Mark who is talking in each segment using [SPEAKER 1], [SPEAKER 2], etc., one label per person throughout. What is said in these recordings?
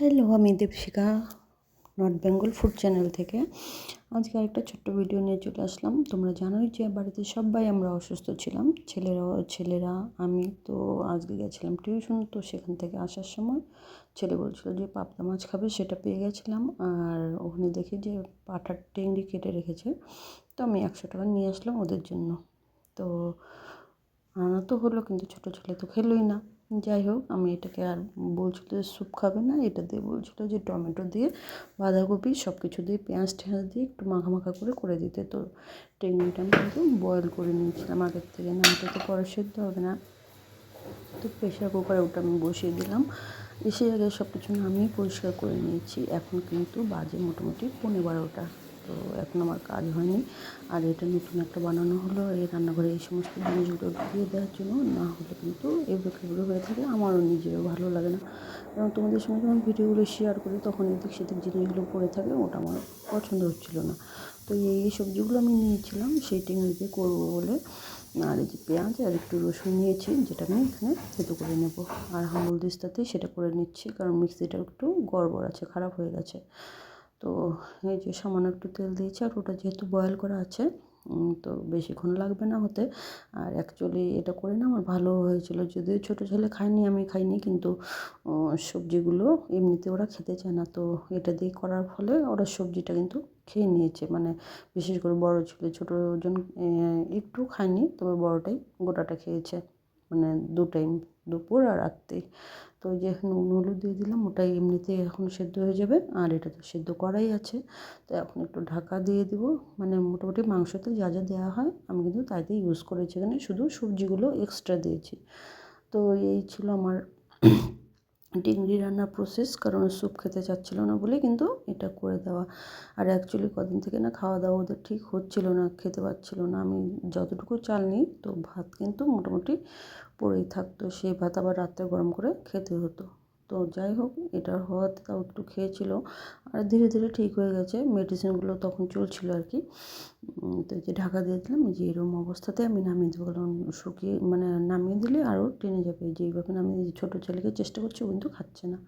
[SPEAKER 1] Hello আমি Dipshika north Bengal food channel থেকে। আজকে আরেকটা ছোট্ট ভিডিও নিয়ে চলে আসলাম। তোমরা জানোই যে বাড়িতে সবাই আমরা অসুস্থ ছিলাম। ছেলেরা ছেলেরা, আমি তো আজকে গেছিলাম টিউশন তো সেখান থেকে আসার সময় ছেলে বলছিল যে, পাবদা মাছ খাবে? সেটা পেয়ে গেছিলাম। আর ওখানে দেখি যে পাঠার টেংরি কেটে রেখেছে। তো আমি একশো টাকা নিয়ে আসলাম ওদের জন্য। তো আনা তো হলো, কিন্তু ছোটো ছেলে তো খেলোই না। যাই হোক, আমি এটাকে আর বলছিল যে স্যুপ খাবে না, এটা দিয়ে বলছিল যে টমেটো দিয়ে বাঁধাকপি সব কিছু দিয়ে পেঁয়াজ টেঁয়াজ দিয়ে একটু মাখা মাখা করে করে দিতে। তো টেংনিটা আমি কিন্তু বয়েল করে নিয়েছিলাম আগের থেকে, না এটা তো পরে সেদ্ধ হবে না। তো প্রেশার কুকারে ওটা আমি বসিয়ে দিলাম। এসে আগে সব কিছু নামিয়ে পরিষ্কার করে নিয়েছি। এখন কিন্তু বাজে মোটামুটি পনেরো বারোটা। তো এখন আমার কাজ হয়নি। আর এটা নতুন একটা বানানো হলো। এই রান্নাঘরে এই সমস্ত জিনিসগুলো ঢুকিয়ে দেওয়ার জন্য না হলে কিন্তু এবড়ো খেবড়ো হয়ে থাকে। আমারও নিজেরও ভালো লাগে না। এবং তোমাদের সঙ্গে যখন ভিডিওগুলো শেয়ার করি, তখন এদিক সেদিক জিনিসগুলো পড়ে থাকে, ওটা আমার পছন্দ হচ্ছিল না। তো এই সবজিগুলো আমি নিয়েছিলাম সেই টেঙ্গিতে করব বলে। আর এই যে পেঁয়াজ আর একটু রসুন নিয়েছি, যেটা আমি এখানে থেতো করে নেব। আর হামল দিস্তাতেই সেটা করে নিচ্ছি, কারণ মিক্সিটা একটু গড়বড় আছে, খারাপ হয়ে গেছে। তো এই যে সামান্য একটু তেল দিয়েছি আর ওটা যেহেতু বয়েল করা আছে তো বেশিক্ষণ লাগবে না হতে। আর অ্যাকচুয়ালি এটা করে না আমার ভালো হয়েছিল, যদিও ছোটো ছেলে খায়নি, আমি খাইনি কিন্তু সবজিগুলো এমনিতে ওরা খেতে চায় না। তো এটা দিয়ে করার ফলে ওরা সবজিটা কিন্তু খেয়ে নিয়েছে মানে বিশেষ করে বড় ছেলে, ছোটো জন একটু খায়নি, তবে বড়টাই গোটাটা খেয়েছে মানে দু টাইম দুপুর আর রাত্রি। তো ওই যে নুন, হলুদ দিয়ে দিলাম ওটা এমনিতেই এখন সেদ্ধ হয়ে যাবে, আর এটা তো সেদ্ধ করাই আছে। তো এখন একটু ঢাকা দিয়ে দিব মানে মোটামুটি মাংসতে যা যা দেওয়া হয়, আমি কিন্তু তাই দিয়ে ইউজ করেছি। এখানে শুধু সবজিগুলো এক্সট্রা দিয়েছি। তো এই ছিল আমার ডিংরি রান্নার প্রসেস কারণ স্যুপ খেতে চাচ্ছিলো না বলে কিন্তু এটা করে দেওয়া। আর অ্যাকচুয়ালি কদিন থেকে না খাওয়া দাওয়া ওদের ঠিক হচ্ছিল না, খেতে পাচ্ছিল না। আমি যতটুকু চাল নিই তো ভাত কিন্তু মোটামুটি পড়েই থাকতো। সেই ভাত আবার রাত্রে গরম করে খেতে হতো। তো যাই হোক, এটা হওয়াতে তাও একটু খেয়েছিল। আর ধীরে ধীরে ঠিক হয়ে গেছে মেডিসিনগুলো তখন চলছিল আর কি। তো যে ঢাকা দিয়ে দিলাম যে এরকম অবস্থাতে আমি নামিয়ে দেবো। কারণ শুকিয়ে মানে নামিয়ে দিলে আরও টেনে যাবে। যেইভাবে আমি নামিয়ে ছোটো ছেলেকে চেষ্টা করছি কিন্তু খাচ্ছে না।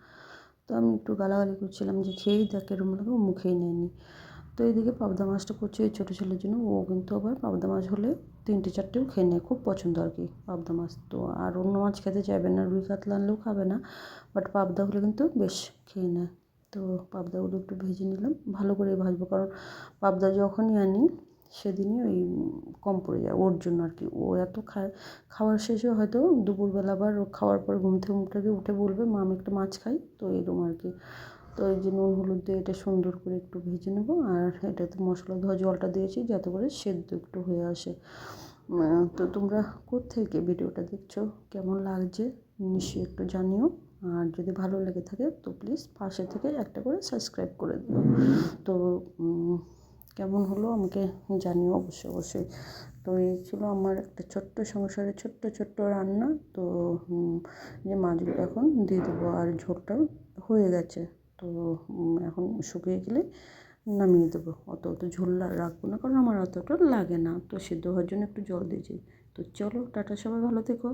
[SPEAKER 1] তো আমি একটু গালাগালি করছিলাম যে, খেয়েই দেখ এরকম লাগে মুখেই নেয়নি। তো এইদিকে পাবদা মাছটা করছি ওই ছোটো ছেলের জন্য। ও কিন্তু আবার পাবদা মাছ হলে তিনটে চারটেও খেয়ে নেয়, খুব পছন্দ আর কি পাবদা মাছ। তো আর অন্য মাছ খেতে চাইবে না, রুই কাতলা আনলেও খাবে না বাট পাবদা হলে কিন্তু বেশ খেয়ে নেয়। তো পাবদাগুলো একটু ভেজে নিলাম, ভালো করে ভাজবো, কারণ পাবদা যখনই আনি সেদিনই ওই কম পড়ে যায় ওর জন্য আর কি। ও এত খায়, খাওয়ার শেষে হয়তো দুপুরবেলা আবার খাওয়ার পর ঘুম থেকে উঠে উঠে বলবে, মা, আমি একটা মাছ খাই। তো এরকম আর কি। তো এই যে নুন, হলুদ দিয়ে এটা সুন্দর করে একটু ভেজে নেব। আর এটাতে মশলা ধোয়া, জলটা দিয়েছি যাতে করে সেদ্ধ একটু হয়ে আসে। তো তোমরা কোত্থেকে ভিডিওটা দেখছ? কেমন লাগছে? নিশ্চয়ই একটু জানিও। আর যদি ভালো লেগে থাকে, তো প্লিজ পাশে থেকে একটা করে সাবস্ক্রাইব করে দিও। তো কেমন হলো আমাকে জানিও অবশ্যই অবশ্যই। তো এই ছিল আমার একটা ছোট্ট সংসারে ছোট্ট ছোট্ট রান্না। তো যে মাছগুলো এখন দিয়ে দেবো, আর ঝোলটাও হয়ে গেছে। তো এখন শুকিয়ে গেলে নামিয়ে দেবো। অত অত ঝোল রাখব না কারণ আমার অতটা লাগে না। তো সেদ্ধ হওয়ার জন্য একটু জল দিয়েছি। তো চলো, টাটা সবাই, ভালো থেকো।